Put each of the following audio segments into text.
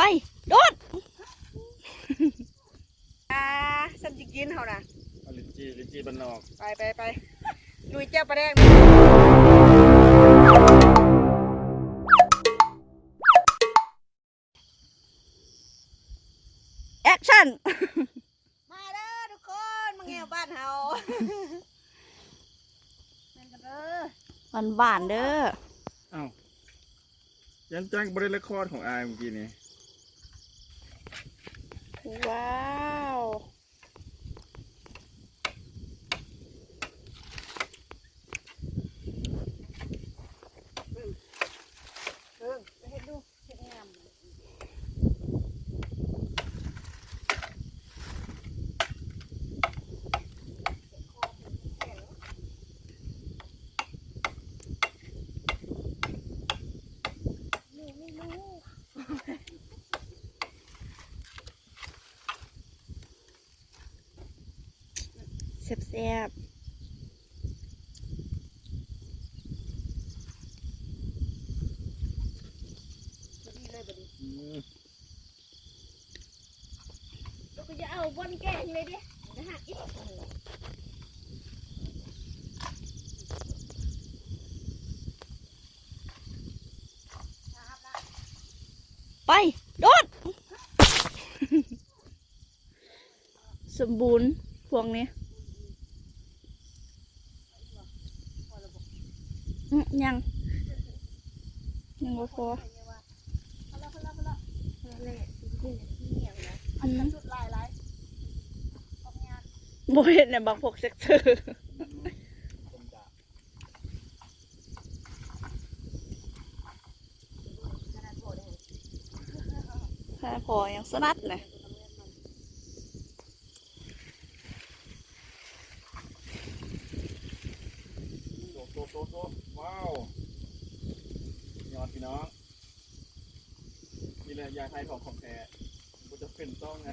ไป โดดอ่าฉันจะกินเขานะเอาลินจีลินจีบันนอกไปไปไปลุยเจ้าปลาแดงแอคชั่น มาเด้อทุกคนมาเงียวบ้านเฮาแม่นกันเด้อหวานหวานๆเด้อ เอ้ายันจ้างบริเลคอร์ดของอายเมื่อกี้นี้ ว้าว เออไปเฮ็ดดูเฮ็ดงาม แซ่บบ่ดีเลยบ่ดีอืมก็จะเอาบนแกงเลยดินะฮะอีกๆไป โดด สมบูรณ์พวงนี้อื้อ ยัง ยังบ่พอพอแล้วพอแล้วพอแล้วพอแล้วแหละกินเหนียวนะอันนั้นสุดลายลายออกงานบ่เห็นในบางพวกเซกเตอร์ผมจะขนาดโผล่เลยแค่พอยังสนัดเลย โซโซโซโซว้าวยอดพี่น้องนี่แหละยาไทยของของแท้กูจะเป็นต้องไง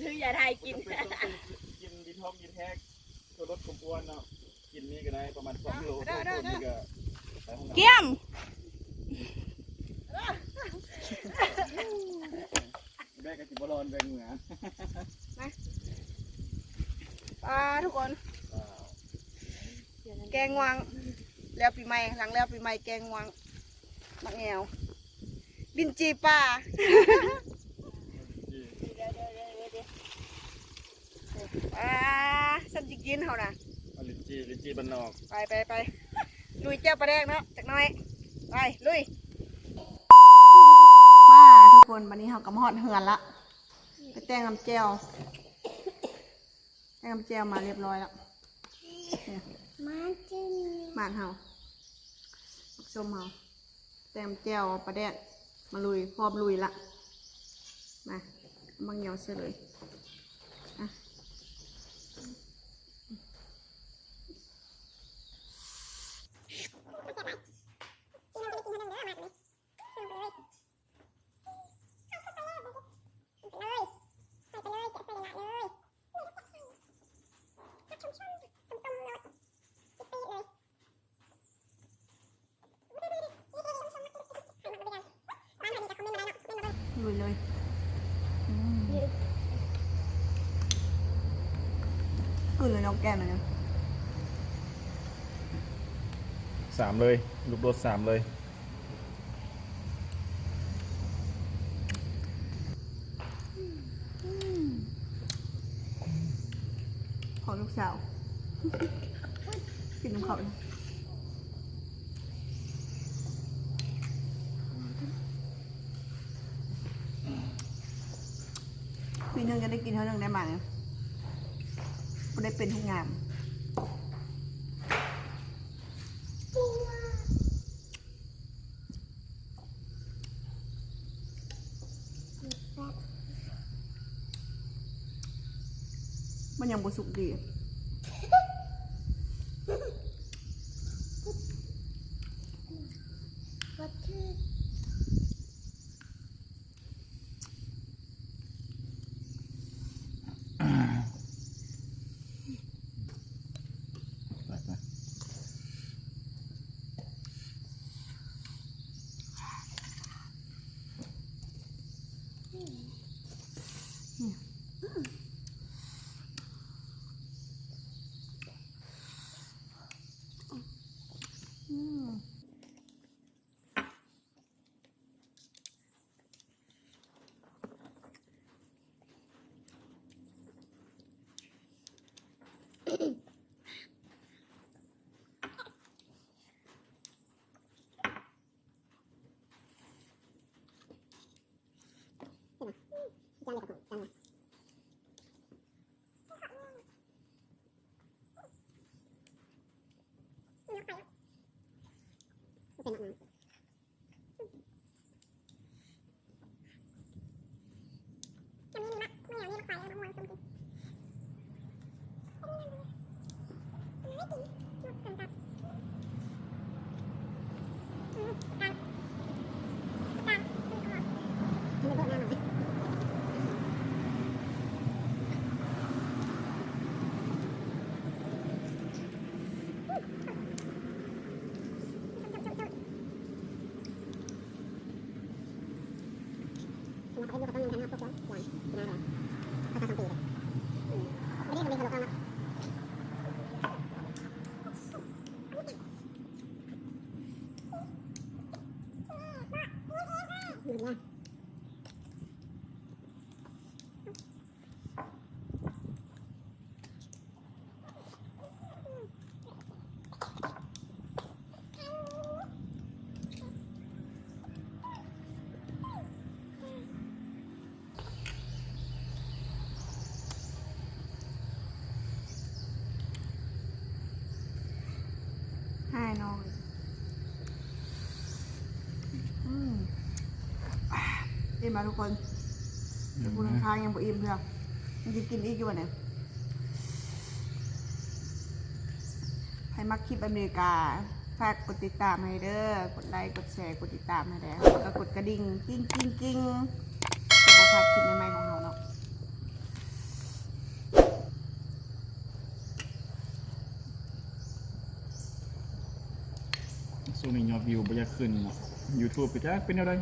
ซื้อยาไทยกิน เป็นต้องเป็นกินดีท็อกดีแท็กตัวลดความอ้วนเนาะกินนี่ก็ได้ประมาณสองโลตัวนี่ก็ไปห้องน้ำเกี้ยมแม่กับจิบอลอนแบงเหนือปลาทุกคนว้าวแกงวาง แล้วปีใหม่หลังแล้วปีใหม่แกงวางมักแงวบินจีปลานี่อ่าฉันจะกินเขานะเอาลินจีลินจีบันนอกไปไปไปลุยเจ้าปลาแดงเนาะจากหน้อย ไป ลุย มาทุกคนวันนี้เขากำหอดเหือนละไปแต่งน้ำเจลแต่งน้ำเจลมาเรียบร้อยแล้วเนี่ยมาจินหมานเฮา ชมเอาแต้มแจวปลาแดดมาลุยพร้อมลุยละมามังเหนียวเสยเลย ลุยเลยกืนเลยนกแก้มเหมือนกันสามเลย ลูกโดดสามเลย ของลูกสาว กินน้ำเขาเลย ปีหนึงจะได้กินเท่านึงได้มาเนี่ยไม่ได้เป็นทุกงานมันยังบุสุกดีไป เป็นอะไร อิ่มมาทุกคนแต่คุณทางยังบ่อิ่มเพื่อนมันจะกินอีกอยู่วันไหนให้มักคลิปอเมริกาฝากกดติดตามให้เด้อกดไลค์กดแชร์กดติดตามให้เด้แล้วก็กดกระดิ่งกิ้งกิ้งกิ้งจะมาพลาดคลิปใหม่ๆของเราเนาะสู้มียอดวิวบ่อยากขึ้น YouTube ก็จะเป็นอะไร